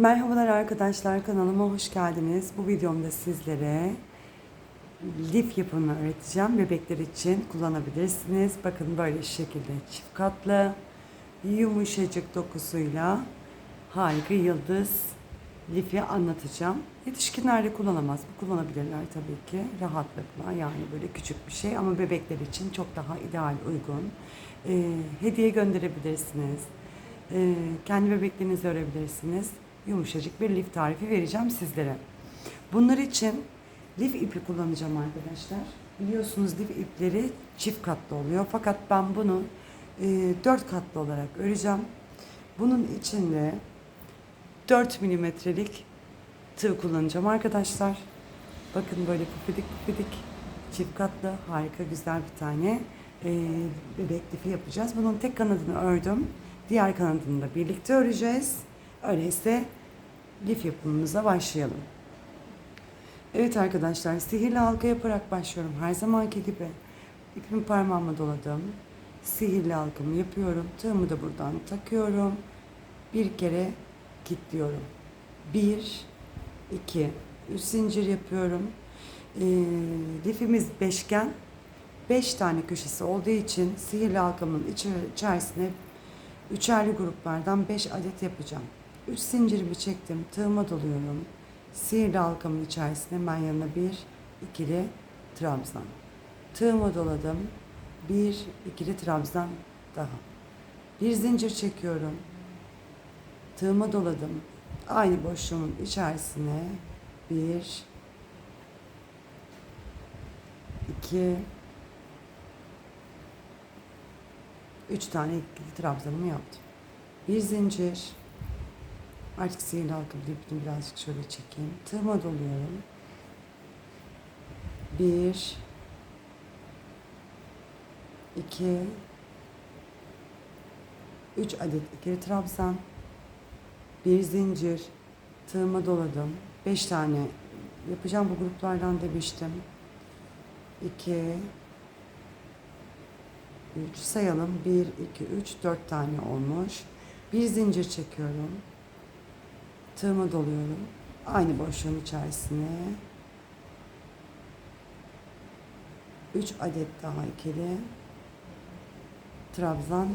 Merhabalar arkadaşlar kanalıma hoş geldiniz. Bu videomda sizlere lif yapımını öğreteceğim. Bebekler için kullanabilirsiniz. Bakın böyle şekilde çift katlı yumuşacık dokusuyla harika yıldız lifi anlatacağım. Yetişkinler de kullanamaz. Bu kullanabilirler tabii ki rahatlıkla. Yani böyle küçük bir şey ama bebekler için çok daha ideal uygun. Ee, hediye gönderebilirsiniz. Ee, kendi bebeklerinizi örebilirsiniz. Yumuşacık bir lif tarifi vereceğim sizlere. Bunlar için lif ipi kullanacağım arkadaşlar. Biliyorsunuz lif ipleri çift katlı oluyor. Fakat ben bunu e, dört katlı olarak öreceğim. Bunun içinde 4 milimetrelik tığ kullanacağım arkadaşlar. Bakın böyle pufidik pufidik çift katlı harika güzel bir tane e, bebek lifi yapacağız. Bunun tek kanadını ördüm. Diğer kanadını da birlikte öreceğiz. Öyleyse lif yapımımıza başlayalım. Evet arkadaşlar sihirli halka yaparak başlıyorum. Her zamanki gibi ipimi parmağıma doladım. Sihirli halkamı yapıyorum. Tığımı da buradan takıyorum. Bir kere kilitliyorum. Bir, iki, üç zincir yapıyorum. Ee, lifimiz beşgen. Beş tane köşesi olduğu için sihirli halkamın içi- içerisine üçerli gruplardan beş adet yapacağım. Üç zincirimi çektim. Tığıma doluyorum. Sihirli halkamın içerisine hemen yanına bir ikili trabzan. Tığıma doladım. Bir ikili trabzan daha. Bir zincir çekiyorum. Tığıma doladım. Aynı boşluğun içerisine bir, iki, üç tane ikili trabzanımı yaptım. Bir zincir. Artık sihirli halkamı ipini birazcık şöyle çekeyim. Tığıma doluyorum. Bir, iki, üç adet ikili trabzan bir zincir tığıma doladım. Beş tane yapacağım bu gruplardan demiştim. İki, üç sayalım. Bir, iki, üç, dört tane olmuş. Bir zincir çekiyorum. Tığıma doluyorum. Aynı boşluğun içerisine. Üç adet daha ikili. Trabzan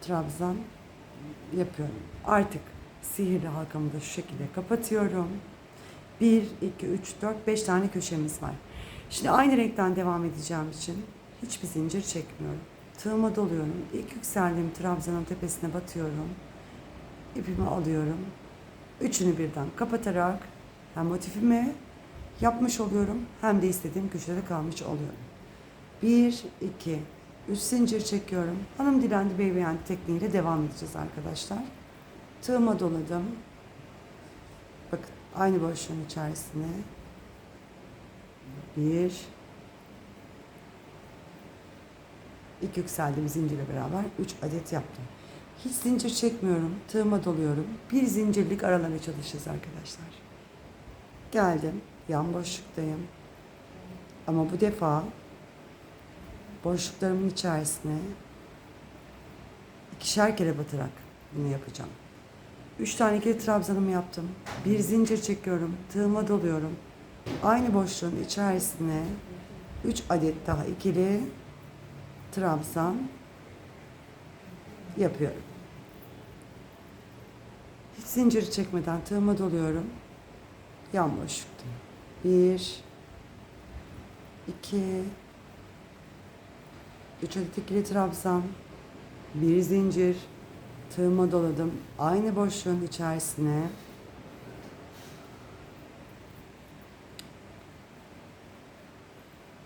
trabzan yapıyorum. Artık sihirli halkamı da şu şekilde kapatıyorum. 1, 2, 3, 4, 5 tane köşemiz var. Şimdi aynı renkten devam edeceğim için hiçbir zincir çekmiyorum. Tığıma doluyorum. İlk yükseldiğim trabzanın tepesine batıyorum. İpimi alıyorum. Üçünü birden kapatarak hem motifimi yapmış oluyorum hem de istediğim köşede kalmış oluyorum. 1, 2, 3 zincir çekiyorum. Hanım dilendi baby hand tekniğiyle devam edeceğiz arkadaşlar. Tığıma doladım. Bakın aynı boşluğun içerisine. Bir. İlk yükseldiğim zincirle beraber 3 adet yaptım. Hiç zincir çekmiyorum. Tığıma doluyorum. Bir zincirlik aralamaya çalışacağız arkadaşlar. Geldim. Yan boşluktayım. Ama bu defa boşluklarımın içerisine ikişer kere batarak bunu yapacağım. Üç tane ikili trabzanımı yaptım. Bir zincir çekiyorum. Tığıma doluyorum. Aynı boşluğun içerisine üç adet daha ikili trabzan yapıyorum. Hiç zinciri çekmeden tığıma doluyorum. Yan boşlukta. Bir, iki, üç adet ikili trabzan, bir zincir, tığıma doladım. Aynı boşluğun içerisine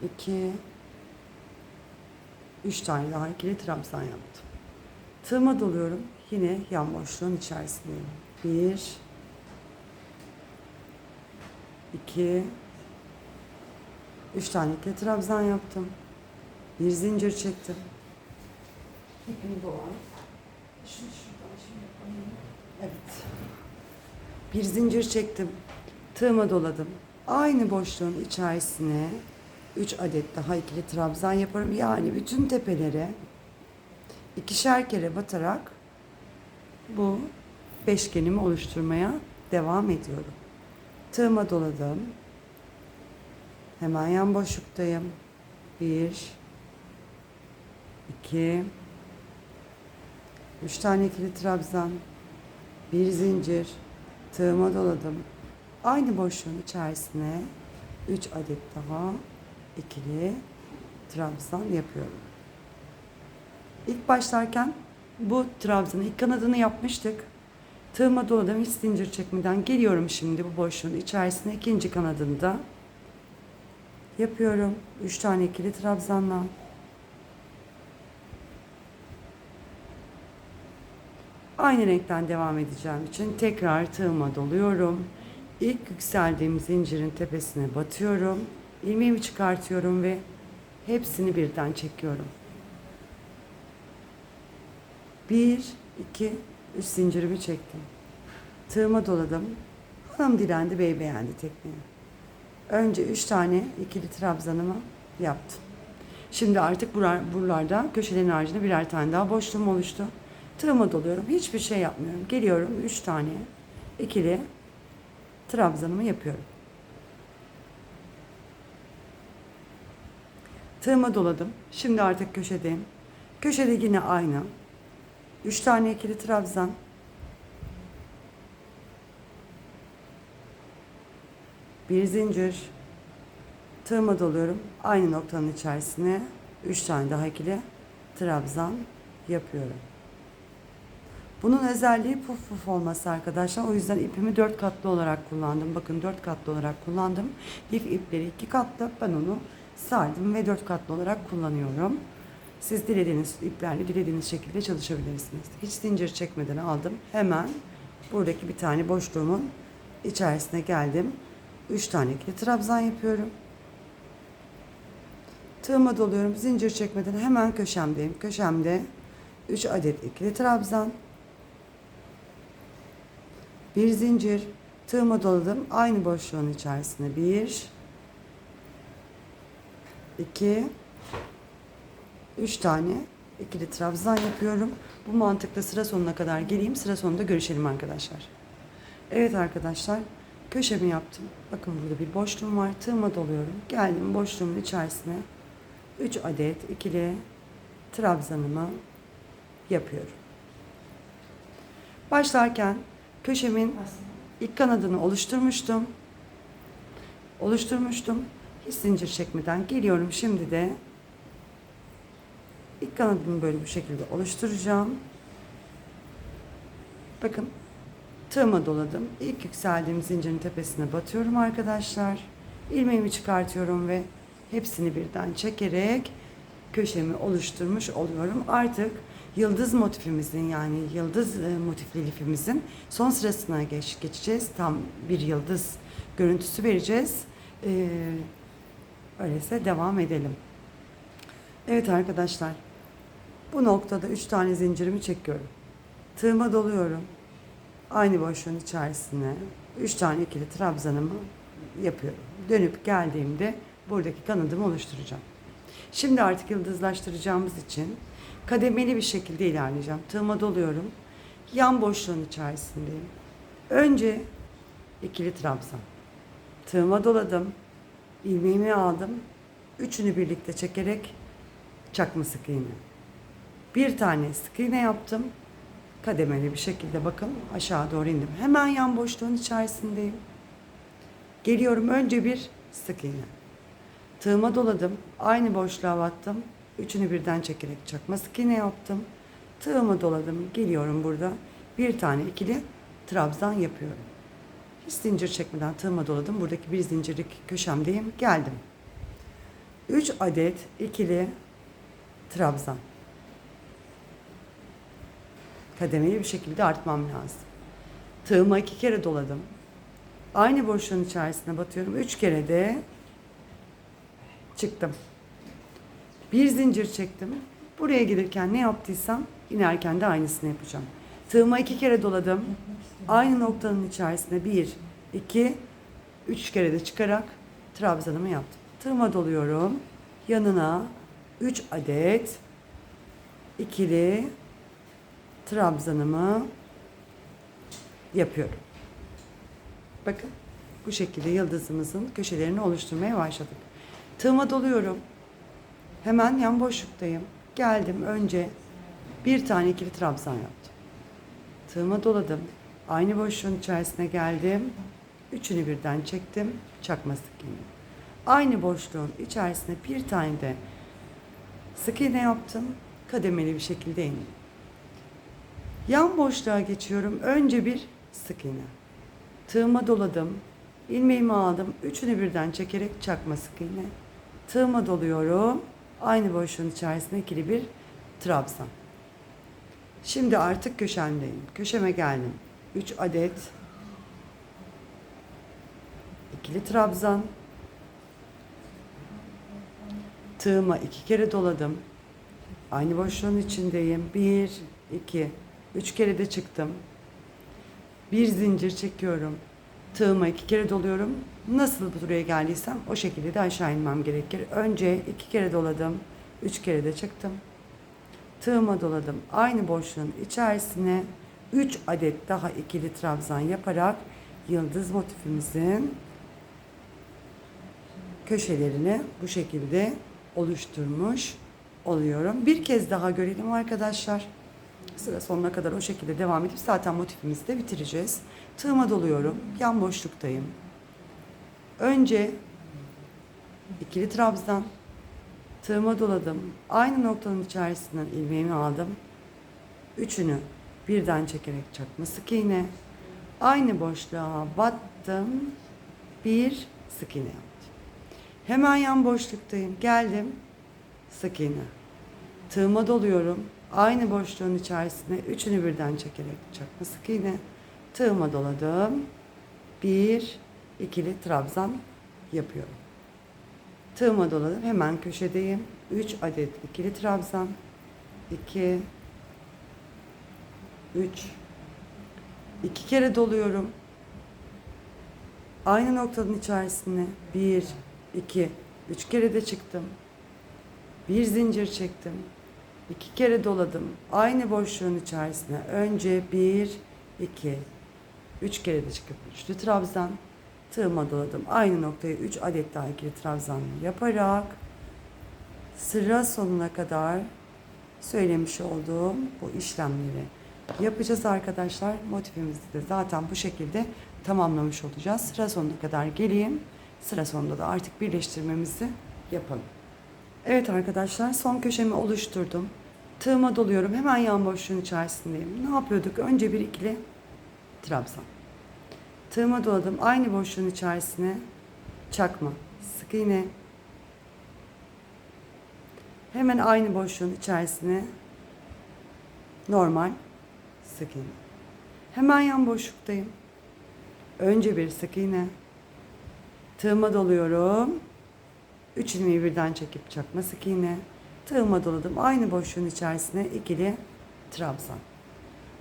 iki, üç tane daha ikili trabzan yaptım. Tığıma doluyorum. Yine yan boşluğun içerisindeyim. Bir, iki, üç tane ikili trabzan yaptım. Bir zincir çektim. İpimi dolan. Şunu şuradan şimdi yapayım. Evet. Bir zincir çektim. Tığıma doladım. Aynı boşluğun içerisine 3 adet daha ikili trabzan yaparım. Yani bütün tepelere ikişer kere batarak bu beşgenimi oluşturmaya devam ediyorum. Tığıma doladım. Hemen yan boşluktayım. Bir, iki, üç tane ikili trabzan, bir zincir, tığıma doladım. Aynı boşluğun içerisine üç adet daha ikili trabzan yapıyorum. İlk başlarken bu trabzanın ilk kanadını yapmıştık. Tığma doladım hiç zincir çekmeden geliyorum şimdi bu boşluğun içerisine ikinci kanadında yapıyorum. 3 tane ikili trabzanla. Aynı renkten devam edeceğim için tekrar tığıma doluyorum. İlk yükseldiğim zincirin tepesine batıyorum. İlmeğimi çıkartıyorum ve hepsini birden çekiyorum. 1 2 Üst zincirimi çektim. Tığıma doladım. Hanım dilendi, bey beğendi tekniği. Önce üç tane ikili trabzanımı yaptım. Şimdi artık buralarda köşelerin haricinde birer tane daha boşluğum oluştu. Tığıma doluyorum. Hiçbir şey yapmıyorum. Geliyorum üç tane ikili trabzanımı yapıyorum. Tığıma doladım. Şimdi artık köşedeyim. Köşede yine aynı. Üç tane ikili trabzan. Bir zincir. Tığıma doluyorum. Aynı noktanın içerisine üç tane daha ikili trabzan yapıyorum. Bunun özelliği puf puf olması arkadaşlar. O yüzden ipimi dört katlı olarak kullandım. Bakın dört katlı olarak kullandım. Lif ipleri iki katlı. Ben onu sardım ve dört katlı olarak kullanıyorum. Siz dilediğiniz iplerle dilediğiniz şekilde çalışabilirsiniz. Hiç zincir çekmeden aldım. Hemen buradaki bir tane boşluğumun içerisine geldim. Üç tane ikili trabzan yapıyorum. Tığıma doluyorum. Zincir çekmeden hemen köşemdeyim. Köşemde 3 adet ikili trabzan. Bir zincir. Tığıma doladım. Aynı boşluğun içerisine bir, iki, üç tane ikili trabzan yapıyorum. Bu mantıkla sıra sonuna kadar geleyim. Sıra sonunda görüşelim arkadaşlar. Evet arkadaşlar. Köşemi yaptım. Bakın burada bir boşluğum var. Tığıma doluyorum. Geldim boşluğumun içerisine 3 adet ikili trabzanımı yapıyorum. Başlarken köşemin ilk kanadını oluşturmuştum. Oluşturmuştum. Hiç zincir çekmeden geliyorum şimdi de ilk kanadımı böyle bu şekilde oluşturacağım. Bakın tığıma doladım. İlk yükseldiğim zincirin tepesine batıyorum arkadaşlar. İlmeğimi çıkartıyorum ve hepsini birden çekerek köşemi oluşturmuş oluyorum. Artık yıldız motifimizin yani yıldız e, motifli lifimizin son sırasına geç, geçeceğiz. Tam bir yıldız görüntüsü vereceğiz. Ee, öyleyse devam edelim. Evet arkadaşlar. Bu noktada 3 tane zincirimi çekiyorum. Tığıma doluyorum. Aynı boşluğun içerisine 3 tane ikili trabzanımı yapıyorum. Dönüp geldiğimde buradaki kanadımı oluşturacağım. Şimdi artık yıldızlaştıracağımız için kademeli bir şekilde ilerleyeceğim. Tığıma doluyorum. Yan boşluğun içerisindeyim. Önce ikili trabzan. Tığıma doladım. ilmeğimi aldım. Üçünü birlikte çekerek çakma sık iğne. Bir tane sık iğne yaptım. Kademeli bir şekilde bakın aşağı doğru indim. Hemen yan boşluğun içerisindeyim. Geliyorum önce bir sık iğne. Tığıma doladım. Aynı boşluğa battım. Üçünü birden çekerek çakma sık iğne yaptım. Tığımı doladım. Geliyorum burada. Bir tane ikili trabzan yapıyorum. Hiç zincir çekmeden tığıma doladım. Buradaki bir zincirlik köşemdeyim. Geldim. 3 adet ikili trabzan. Kademeli bir şekilde artmam lazım. Tığıma iki kere doladım. Aynı boşluğun içerisine batıyorum. Üç kere de çıktım. Bir zincir çektim. Buraya gelirken ne yaptıysam inerken de aynısını yapacağım. Tığıma iki kere doladım. Aynı noktanın içerisine bir, iki, üç kere de çıkarak trabzanımı yaptım. Tığıma doluyorum. Yanına üç adet ikili trabzanımı yapıyorum. Bakın bu şekilde yıldızımızın köşelerini oluşturmaya başladık. Tığıma doluyorum. Hemen yan boşluktayım. Geldim önce bir tane ikili trabzan yaptım. Tığıma doladım. Aynı boşluğun içerisine geldim. Üçünü birden çektim. Çakma sık iğne. Aynı boşluğun içerisine bir tane de sık iğne yaptım. Kademeli bir şekilde indim. Yan boşluğa geçiyorum. Önce bir sık iğne. Tığıma doladım. ilmeğimi aldım. Üçünü birden çekerek çakma sık iğne. Tığıma doluyorum. Aynı boşluğun içerisine ikili bir trabzan. Şimdi artık köşemdeyim. Köşeme geldim. 3 adet ikili trabzan. Tığıma iki kere doladım. Aynı boşluğun içindeyim. Bir, iki, üç kere de çıktım. Bir zincir çekiyorum. Tığıma iki kere doluyorum. Nasıl buraya geldiysem o şekilde de aşağı inmem gerekir. Önce iki kere doladım. Üç kere de çıktım. Tığıma doladım. Aynı boşluğun içerisine 3 adet daha ikili trabzan yaparak yıldız motifimizin köşelerini bu şekilde oluşturmuş oluyorum. Bir kez daha görelim arkadaşlar. Sıra sonuna kadar o şekilde devam edip zaten motifimizi de bitireceğiz. Tığıma doluyorum. Yan boşluktayım. Önce ikili trabzan tığıma doladım. Aynı noktanın içerisinden ilmeğimi aldım. Üçünü birden çekerek çakma sık iğne. Aynı boşluğa battım. Bir sık iğne yaptım. Hemen yan boşluktayım. Geldim. Sık iğne. Tığıma doluyorum. Aynı boşluğun içerisine üçünü birden çekerek çakma sık iğne. Tığıma doladım. Bir ikili trabzan yapıyorum. Tığıma doladım. Hemen köşedeyim. 3 adet ikili trabzan. 2 3 2 kere doluyorum. Aynı noktanın içerisine 1 2 3 kere de çıktım. Bir zincir çektim. 2 kere doladım. Aynı boşluğun içerisine önce 1 2 3 kere de çıkıp üçlü trabzan tığıma doladım. Aynı noktaya 3 adet daha ikili trabzan yaparak sıra sonuna kadar söylemiş olduğum bu işlemleri yapacağız arkadaşlar. Motifimizi de zaten bu şekilde tamamlamış olacağız. Sıra sonuna kadar geleyim. Sıra sonunda da artık birleştirmemizi yapalım. Evet arkadaşlar son köşemi oluşturdum. Tığıma doluyorum. Hemen yan boşluğun içerisindeyim. Ne yapıyorduk? Önce bir ikili trabzan. Tığıma doladım. Aynı boşluğun içerisine çakma, sık iğne. Hemen aynı boşluğun içerisine normal sık iğne. Hemen yan boşluktayım. Önce bir sık iğne. Tığıma doluyorum. Üç ilmeği birden çekip çakma sık iğne. Tığıma doladım. Aynı boşluğun içerisine ikili trabzan.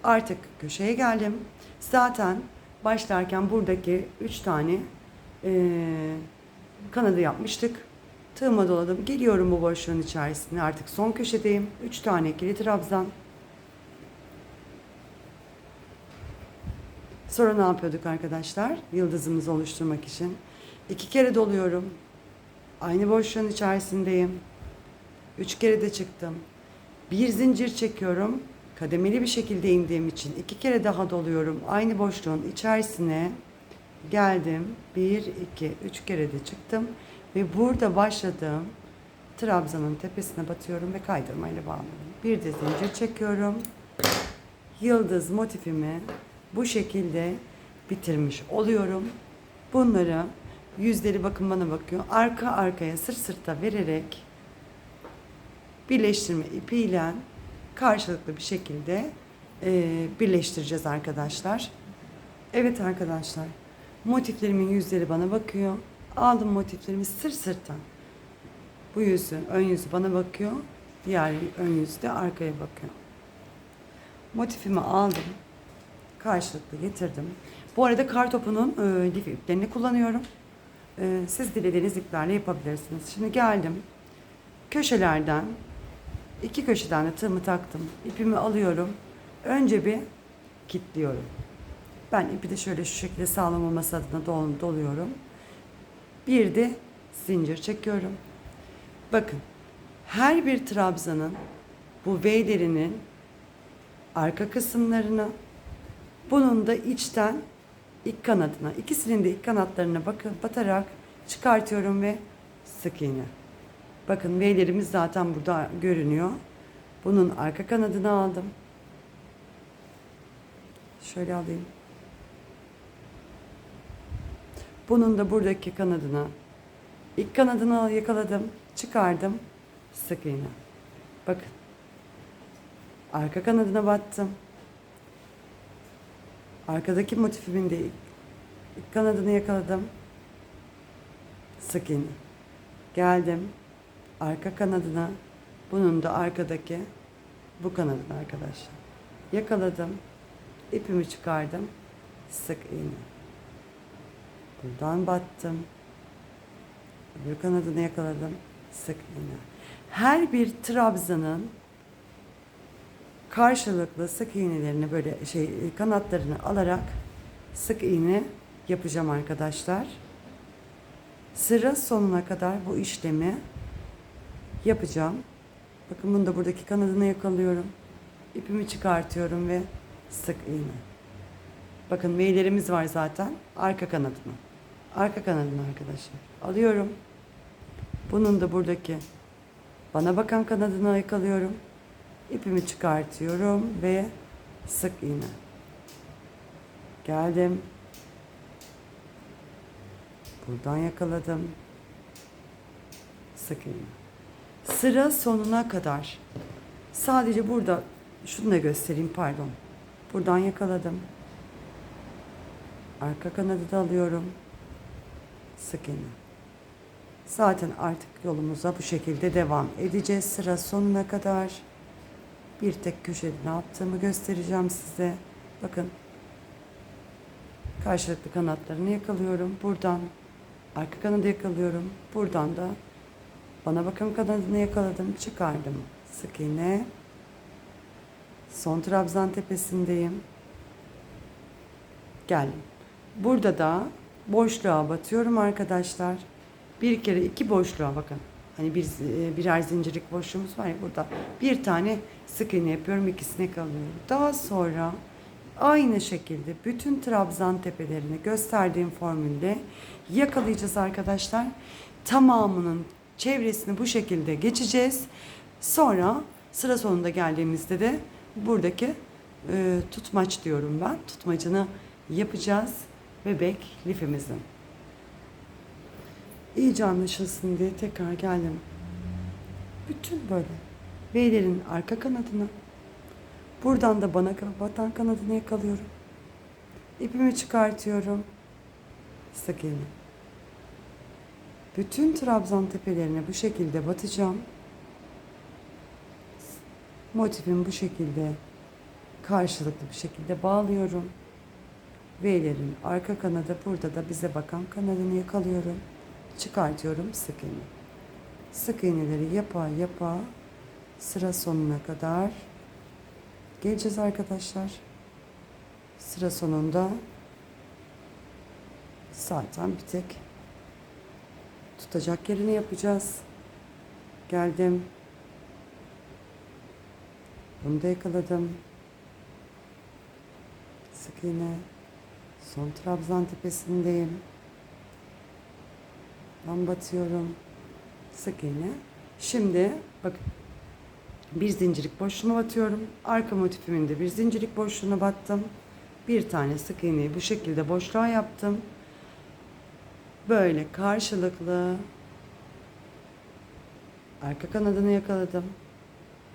Artık köşeye geldim. Zaten başlarken buradaki üç tane eee, kanadı yapmıştık. Tığıma doladım. Geliyorum bu boşluğun içerisine. Artık son köşedeyim. Üç tane ikili trabzan. Sonra ne yapıyorduk arkadaşlar? Yıldızımızı oluşturmak için. iki kere doluyorum. Aynı boşluğun içerisindeyim. Üç kere de çıktım. Bir zincir çekiyorum. Kademeli bir şekilde indiğim için iki kere daha doluyorum. Aynı boşluğun içerisine geldim. Bir, iki, üç kere de çıktım. Ve burada başladığım trabzanın tepesine batıyorum ve kaydırmayla bağlıyorum. Bir de zincir çekiyorum. Yıldız motifimi bu şekilde bitirmiş oluyorum. Bunları yüzleri bakın bana bakıyor. Arka arkaya sırt sırta vererek birleştirme ipiyle karşılıklı bir şekilde e, birleştireceğiz arkadaşlar. Evet arkadaşlar. Motiflerimin yüzleri bana bakıyor. Aldım motiflerimi sırt sırttan. Bu yüzü, ön yüzü bana bakıyor. Diğer ön yüzü de arkaya bakıyor. Motifimi aldım. Karşılıklı getirdim. Bu arada kar topunun e, lif iplerini kullanıyorum. E, siz dilediğiniz iplerle yapabilirsiniz. Şimdi geldim. Köşelerden iki köşeden de tığımı taktım. İpimi alıyorum. Önce bir kilitliyorum. Ben ipi de şöyle şu şekilde sağlam olması adına dol- doluyorum. Bir de zincir çekiyorum. Bakın her bir trabzanın bu V'lerinin arka kısımlarına bunun da içten ilk kanadına ikisinin de ilk kanatlarına bakın batarak çıkartıyorum ve sık iğne. Bakın V'lerimiz zaten burada görünüyor. Bunun arka kanadını aldım. Şöyle alayım. Bunun da buradaki kanadına ilk kanadını yakaladım, çıkardım, sık iğne. Bakın. Arka kanadına battım. Arkadaki motifimin de ilk, ilk kanadını yakaladım. Sık iğne. Geldim. Arka kanadına bunun da arkadaki bu kanadını arkadaşlar. Yakaladım. ipimi çıkardım. Sık iğne. Buradan battım. Öbür kanadını yakaladım. Sık iğne. Her bir trabzanın karşılıklı sık iğnelerini böyle şey kanatlarını alarak sık iğne yapacağım arkadaşlar. Sıra sonuna kadar bu işlemi yapacağım. Bakın bunu da buradaki kanadını yakalıyorum. İpimi çıkartıyorum ve sık iğne. Bakın meylerimiz var zaten. Arka kanadını. Arka kanadını arkadaşlar. Alıyorum. Bunun da buradaki bana bakan kanadını yakalıyorum. İpimi çıkartıyorum ve sık iğne. Geldim. Buradan yakaladım. Sık iğne. Sıra sonuna kadar. Sadece burada şunu da göstereyim pardon. Buradan yakaladım. Arka kanadı da alıyorum. Sık iğne. Zaten artık yolumuza bu şekilde devam edeceğiz sıra sonuna kadar. Bir tek köşede ne yaptığımı göstereceğim size. Bakın. Karşılıklı kanatlarını yakalıyorum. Buradan arka kanadı yakalıyorum. Buradan da bana bakın kanadını yakaladım. Çıkardım. Sık iğne. Son trabzan tepesindeyim. Geldim. Burada da boşluğa batıyorum arkadaşlar. Bir kere iki boşluğa bakın. Hani bir e, birer zincirlik boşluğumuz var ya burada. Bir tane sık iğne yapıyorum, ikisine kalıyorum. Daha sonra aynı şekilde bütün trabzan tepelerini gösterdiğim formülde yakalayacağız arkadaşlar. Tamamının çevresini bu şekilde geçeceğiz. Sonra sıra sonunda geldiğimizde de buradaki e, tutmaç diyorum ben. Tutmacını yapacağız bebek lifimizin. İyice anlaşılsın diye tekrar geldim. Bütün böyle beylerin arka kanadını buradan da bana batan kanadını yakalıyorum. İpimi çıkartıyorum. Sık. Bütün trabzan tepelerine bu şekilde batacağım. Motifimi bu şekilde karşılıklı bir şekilde bağlıyorum. V'lerin arka kanadı burada da bize bakan kanadını yakalıyorum. Çıkartıyorum sık iğne. Sık iğneleri yapa yapa sıra sonuna kadar geleceğiz arkadaşlar. Sıra sonunda zaten bir tek tutacak yerini yapacağız. Geldim. Bunu da yakaladım. Sık iğne. Son trabzan tepesindeyim. Ben batıyorum. Sık iğne. Şimdi bakın bir zincirlik boşluğuna batıyorum. Arka motifimin de bir zincirlik boşluğuna battım. Bir tane sık iğneyi bu şekilde boşluğa yaptım. Böyle karşılıklı arka kanadını yakaladım.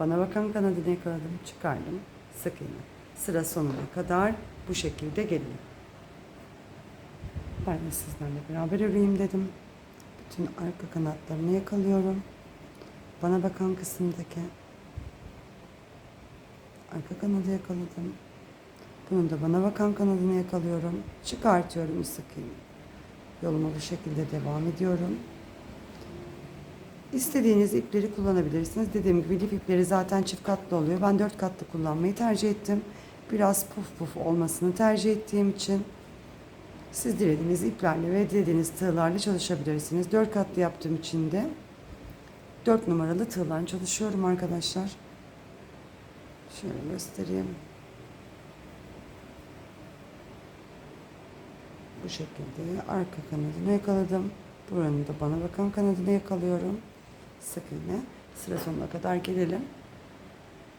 Bana bakan kanadını yakaladım. Çıkardım. Sık iğne. Sıra sonuna kadar bu şekilde geliyor. Ben de sizlerle beraber öreyim dedim. Bütün arka kanatlarını yakalıyorum. Bana bakan kısımdaki arka kanadı yakaladım. Bunun da bana bakan kanadını yakalıyorum. Çıkartıyorum sık iğne. Yoluma bu şekilde devam ediyorum. İstediğiniz ipleri kullanabilirsiniz. Dediğim gibi lif ipleri zaten çift katlı oluyor. Ben dört katlı kullanmayı tercih ettim. biraz puf puf olmasını tercih ettiğim için siz dilediğiniz iplerle ve dilediğiniz tığlarla çalışabilirsiniz. 4 katlı yaptığım için de 4 numaralı tığlarla çalışıyorum arkadaşlar. Şöyle göstereyim. Bu şekilde arka kanadını yakaladım. Buranın da bana bakan kanadını yakalıyorum. Sık iğne. Sıra sonuna kadar gelelim.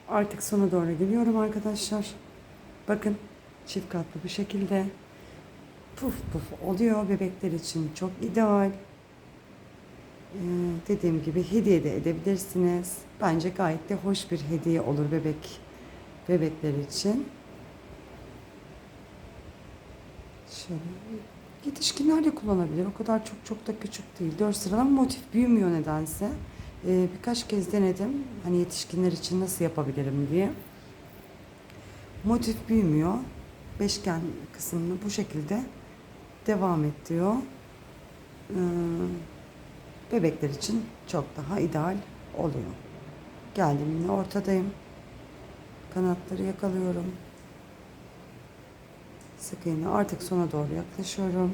Artık sona doğru geliyorum arkadaşlar. Bakın çift katlı bir şekilde puf puf oluyor bebekler için çok ideal. Ee, dediğim gibi hediye de edebilirsiniz. Bence gayet de hoş bir hediye olur bebek bebekler için. Şöyle yetişkinler de kullanabilir. O kadar çok çok da küçük değil. 4 sıralı ama motif büyümüyor nedense. Ee, birkaç kez denedim. Hani yetişkinler için nasıl yapabilirim diye. Motif büyümüyor. Beşgen kısmını bu şekilde devam et diyor. Ee, bebekler için çok daha ideal oluyor. Geldim yine ortadayım. Kanatları yakalıyorum. Sık iğne artık sona doğru yaklaşıyorum.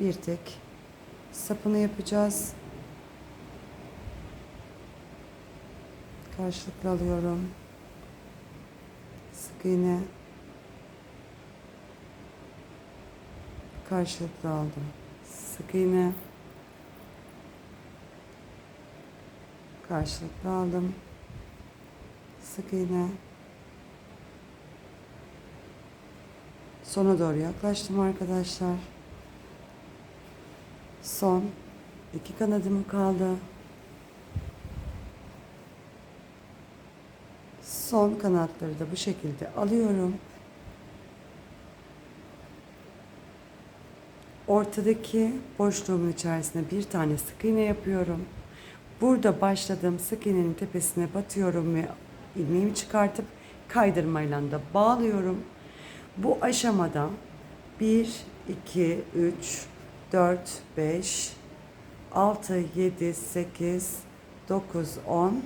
Bir tek sapını yapacağız. Karşılıklı alıyorum. Sık iğne. Karşılıklı aldım. Sık iğne. Karşılıklı aldım. Sık iğne. Sona doğru yaklaştım arkadaşlar. Son iki kanadım kaldı. Son kanatları da bu şekilde alıyorum. Ortadaki boşluğumun içerisine bir tane sık iğne yapıyorum. Burada başladığım sık iğnenin tepesine batıyorum ve ilmeğimi çıkartıp kaydırmayla da bağlıyorum. Bu aşamada 1, 2, 3, 4, 5, 6, 7, 8, 9, 10,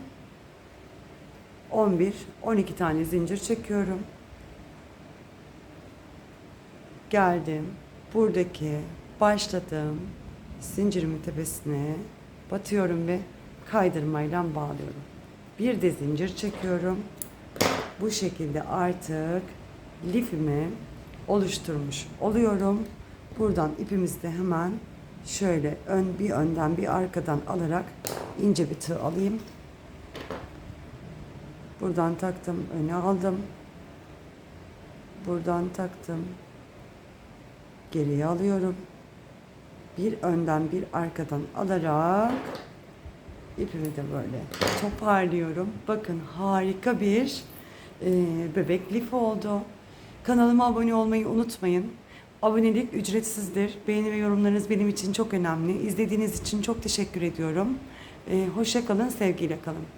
11, 12 tane zincir çekiyorum. Geldim. Buradaki başladığım zincirimin tepesine batıyorum ve kaydırmayla bağlıyorum. Bir de zincir çekiyorum. Bu şekilde artık lifimi oluşturmuş oluyorum. Buradan ipimizi de hemen şöyle ön bir önden bir arkadan alarak ince bir tığ alayım. Buradan taktım, öne aldım. Buradan taktım. Geriye alıyorum. Bir önden bir arkadan alarak ipimi de böyle toparlıyorum. Bakın harika bir e, bebek lif oldu. Kanalıma abone olmayı unutmayın. Abonelik ücretsizdir. Beğeni ve yorumlarınız benim için çok önemli. İzlediğiniz için çok teşekkür ediyorum. E, hoşça kalın, sevgiyle kalın.